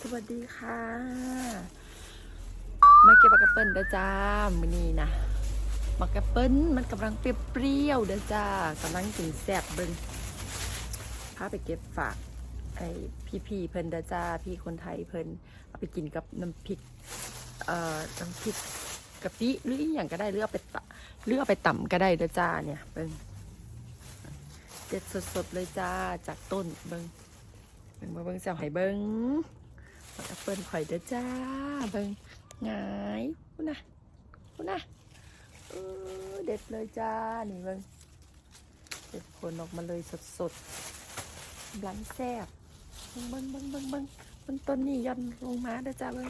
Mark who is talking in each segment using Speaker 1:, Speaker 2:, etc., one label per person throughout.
Speaker 1: สวัสดีค่ะ มาเก็บมักแอเปิ้ลเด้อจ้ามื้อนี้นะมักแอเปิ้ลมันกำลังเปรี้ยวๆเด้อจ้ากำลังกินแซ่บเบิ่งพาไปเก็บฝากไอ้พี่ๆเพิ่นเด้อจ้าพี่คนไทยเพิ่นเอาไปกินกับน้ำพริกเอ่อน้ำพริกกะปิหรืออีหยังก็ได้หรือเอาไปตะหรือเอาไปต่ำก็ได้เด้อจ้าเนี่ยเบิ่งเด็ดสดๆเลยจ้าจากต้นเบิ่งเบิ่งมาเบิ่งเจ้าให้เบิ่ง บักแอปเปิลข่อยเด้อจ้าเบิ่งหงายพูน่ะพูน่ะเออเด็ดเลยจ้า นี่เบิ่งเด็ดผลออกมาเลยสดๆกำลังแซ่บเบิ่งเบิ่งเบิ่งเบิ่งเบิ่งต้นนี้ย่อนลงมาเด้อจ้าเบิ่ง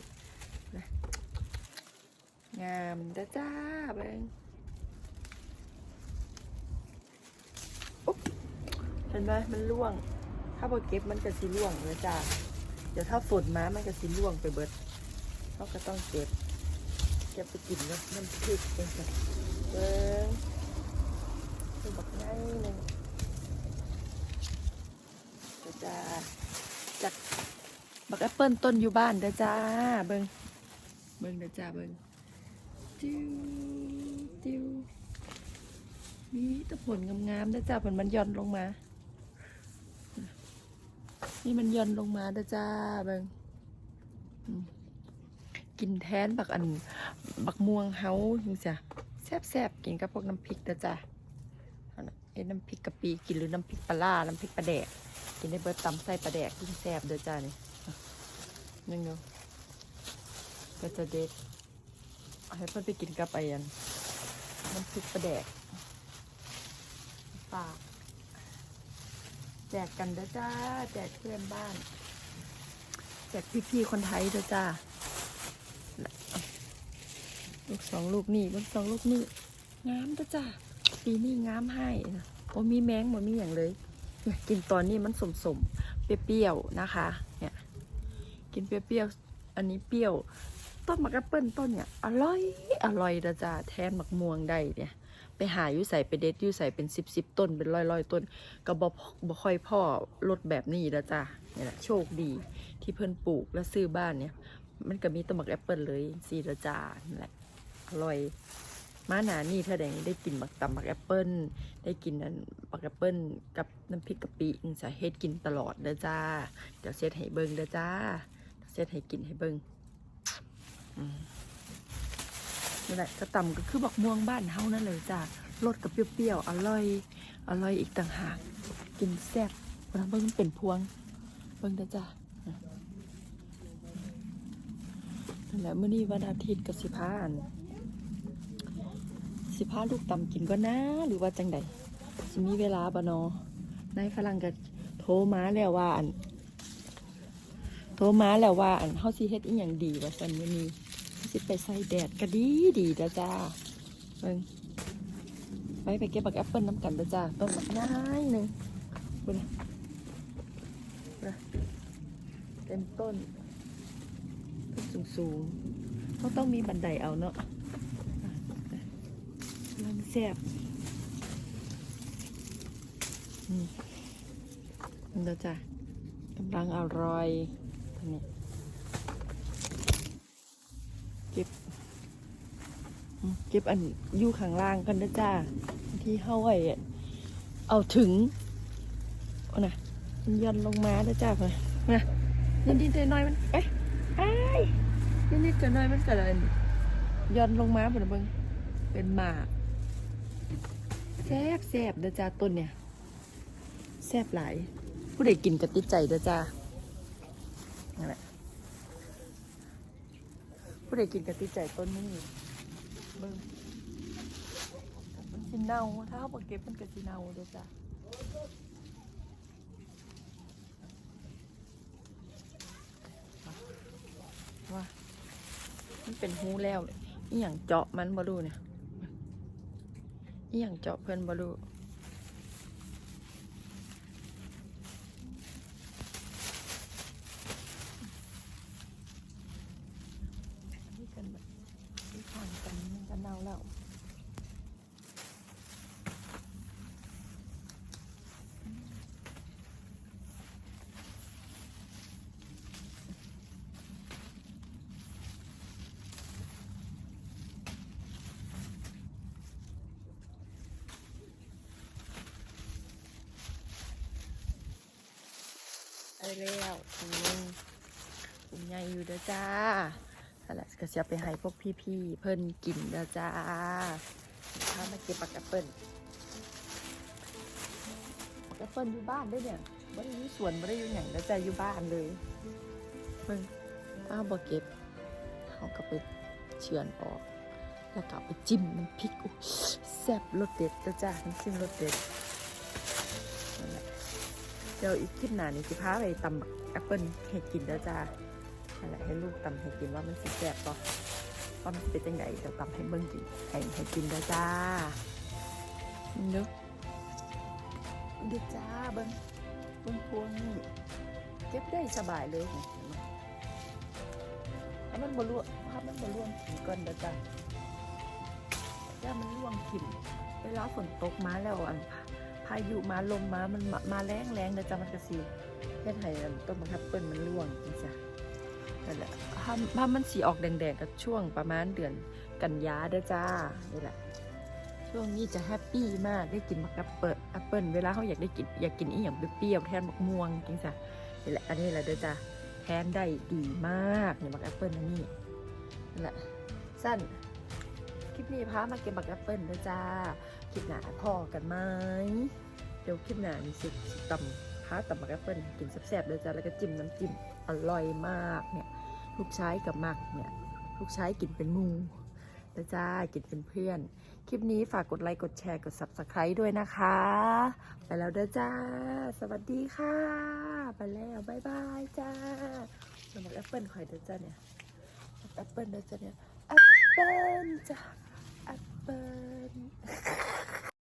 Speaker 1: งามเด้อจ้าเบิ่งอุ๊บเห็นไหมมันร่วง ถ้าบ่เก็บมันก็สิร่วงเลยจ้า เดี๋ยวถ้าฝนมามันก็สิร่วงไปเบิดเราก็ต้องเก็บเก็บไปกินเนาะน้ำพริกเป็นแบบเบิ้งเป็นบักไงหนึ่งเดี๋ยวจ้าจากบักแอปเปิลต้นอยู่บ้านเด้อจ้าเบิ้งเบิ้งเด้อจ้าเบิ้งจิ้วจิ้วมีแตะผลงามๆเด้อจ้าผลมันย่อนลงมา นี่มันย่อนลงมาเด้จ้าเบิงกินแทนบักอัน บักม่วงเฮาจังจ้ะแซ่บๆกินกับพวกน้ำพริกเด้จ้าเอาน่ะเอ้น้ำพริกกะปิกินหรือน้ำพริกปลาร้าน้ำพริกปลาแดก กินได้เบิดตำใส่ปลาแดกยิ่งแซบเด้จ้านี่นึ่งเนาะก็จะเด็ดให้เพื่อนไปกินกับไอ้อันน้ำพริกปลาแดกปาก แจกกันเด้อจ้า แจกเพื่อนบ้าน แจกพี่ๆคนไทยเด้อจ้า ลูกสองลูกนี่ลูกสองลูกนี่งามเด้อจ้า ปีนี้งามให้นะบ่มีแมงบ่มีอย่างเลยเนี่ยกินตอนนี้มันสมสมเปรี้ยวๆนะคะ เนี่ย กินเปรี้ยวๆอันนี้เปรี้ยว ต้นมะกะเปิ้ลต้นเนี่ย อร่อย อร่อยเด้อจ้า แทนมะม่วงได้เนี่ย ไปหาอยู่ใส่ไปเด็ดอยู่ใส่เป็นสิบสิบต้นเป็นร้อยร้อยต้นก็บ่บ่ค่อยพ่อรถแบบนี้แล้วจ้ะนี่แหละโชคดีที่เพิ่นปลูกและซื้อบ้านเนี่ย มันก็มีต้นมักแอปเปิลเลยสีละจ้านั่แหละอร่อยมาหนานี่ถ้าแดงได้กินมักตำมักแอปเปิลได้กินอันมักแอปเปิลกับน้ำพริกกะปินี่จะเฮ็ดกินตลอดเด้อจ้า เดี๋ยวเซตให้เบิ่งเด้อจ้าเซตให้กินให้เบิ่งอืม นี่แหละกระตำก็คือบักม่วงบ้านเฮานั่นเลยจ้ารสกับเปรี้ยวๆ อร่อย อร่อยอีกต่างหาก กินแซ่บเวลาเบิ่งเป็นพวง เบิ่งเด้อจ้านั่นแหละมื้อนี้วันอาทิตย์กับสิพาอันสิพาลูกตำกินก็นะหรือว่าจังใดสิมีเวลาบ่นอนายฝรั่งก็โทรมาแล้วว่าอันโทรมาแล้วว่าอันเฮาสิเฮ็ดอีหยังดีว่าซั่นมื้อนี้ สิไปใส่แดดก็ดีดีเด้อจ้าเบิ่งไปไปเก็บบักแอปเปิลน้ำกันเด้อจ้าต้นบักน้ายหนึ่งบุญนะเต็มต้นต้นสูงสูงเขาต้องมีบันไดเอาเนาะลังแซบอืมนี่เด้อจ้ากำลังอร่อยอันนี้ เก็บ เก็บอันอยู่ข้างล่างกันนะจ้า ที่เฮาไว้อะเอาถึงเอานะมันย่อนลงมานะจ้าเพื่อนนะนิดนิดๆน่อยๆมันเอ้ยอ้ายนิดนิดๆหน่อยๆมันก็เลยย่อนลงมาเพื่อนเบิ่งเป็นหมากแซบแซบเด้อจ้าต้นเนี่ยแซบหลายผู้ใดกินก็ติดใจเด้อจ้านั่นแหละ ผู้ใดกินก็ติดใจต้นนี้เบิ่งมันสิเน่าถ้าเขาบอกเก็บมันก็สิเน่าเด้อจ้ะว่ามันเป็นหูแล้วอีหยังเจาะมันบ่รู้เนี่ยอีหยังเจาะเพิ่นบ่รู้นี่กันแบบนี่ทางกันมันก็เน่าแล้ว ได้ แล้วถุงหนึงถุงใหญ่อยู่เด้อจ้านั่นแหละก็จะไปให้พวกพี่ๆเพิ่นกินเด้อจ้าถ้ามาเก็บปักแอปเปิ้ลปักแอปเปิ้ลอยู่บ้านเด้วยเนี่ยไม่ได้อยู่สวนไม่ได้อยู่อย่างเด้อจ้าอยู่บ้านเลยเพิ่งอ้าบ่เก็บเขาก็ไปเฉือนออก แล้วก็ไปจิ้มน้ำพริกแซ่บรสเด็ดจ้าจ้าน้ำจิ้มรสเด็ด เดี๋ยวอีกคลิปหน้านี่สิพาไปตำบักแอปเปิ้ลให้กินแล้วจ้านั่นแหละให้ลูกตำให้กินว่ามันสิแซ่บป่ะว่ามันสิเป็นจังไงเดี๋ยวตำให้เบิ่งกินให้ให้กินแล้วจ้าเดี๋ยวเดี๋ยวจ้าเบิ่งเบิ่งพวงนี่เก็บได้สบายเลยเห็นไหมถ้ามันบ่ร่วงถ้ามันบ่ร่วงถึงก่อนเด้อจ้าย่ามันร่วงถิ่นเวลาฝนตกมาแล้วอันพาพายุมาลมมามันมามาแรงแรงนะจ๊ะมันกระสีเฮ็ดให้ต้นมะขับเปิ้ลมันร่วงนี่จ้ะนั่นแหละถ้าถ้ามันสีออกแดงๆก็ช่วงประมาณเดือนกันยาเด้อจ้านี่แหละ ช่วงนี้จะแฮปปี้มากได้กินมะขับเปิ้ลแอปเปิ้ลเวลาเขาอยากได้กินอยากกินอีหยังเปรี้ยวแทนมะม่วงจริงจ้ะนี่แหละอันนี้แหละเด้อจ้าแทนได้ดีมากนี่มะแอปเปิ้ลอันนี้นั่นแหละสั้นคลิปนี้พามาเก็บบักแอปเปิลนะจ้า คลิปหนาพอกันไหมเดี๋ยวคลิปหนานี่สิสิตำพาตำบักแอปเปิลกินแซ่บๆเลยจ้าแล้วก็จิ้มน้ำจิ้มอร่อยมากเนี่ยลูกชายกับมักเนี่ยลูกชายกินเป็นมูนะจ้ากินเป็นเพื่อน คลิปนี้ฝากกดไลค์กดแชร์กด subscribe ด้วยนะคะ ไปแล้วเด้อจ้า สวัสดีค่ะ ไปแล้วบ๊ายบายจ้าสำหรับแอปเปิลข่อยเด้อจ้าเนี่ยแอปเปิลเด้อจ้าเนี่ยแอปเปิลจ้า bye.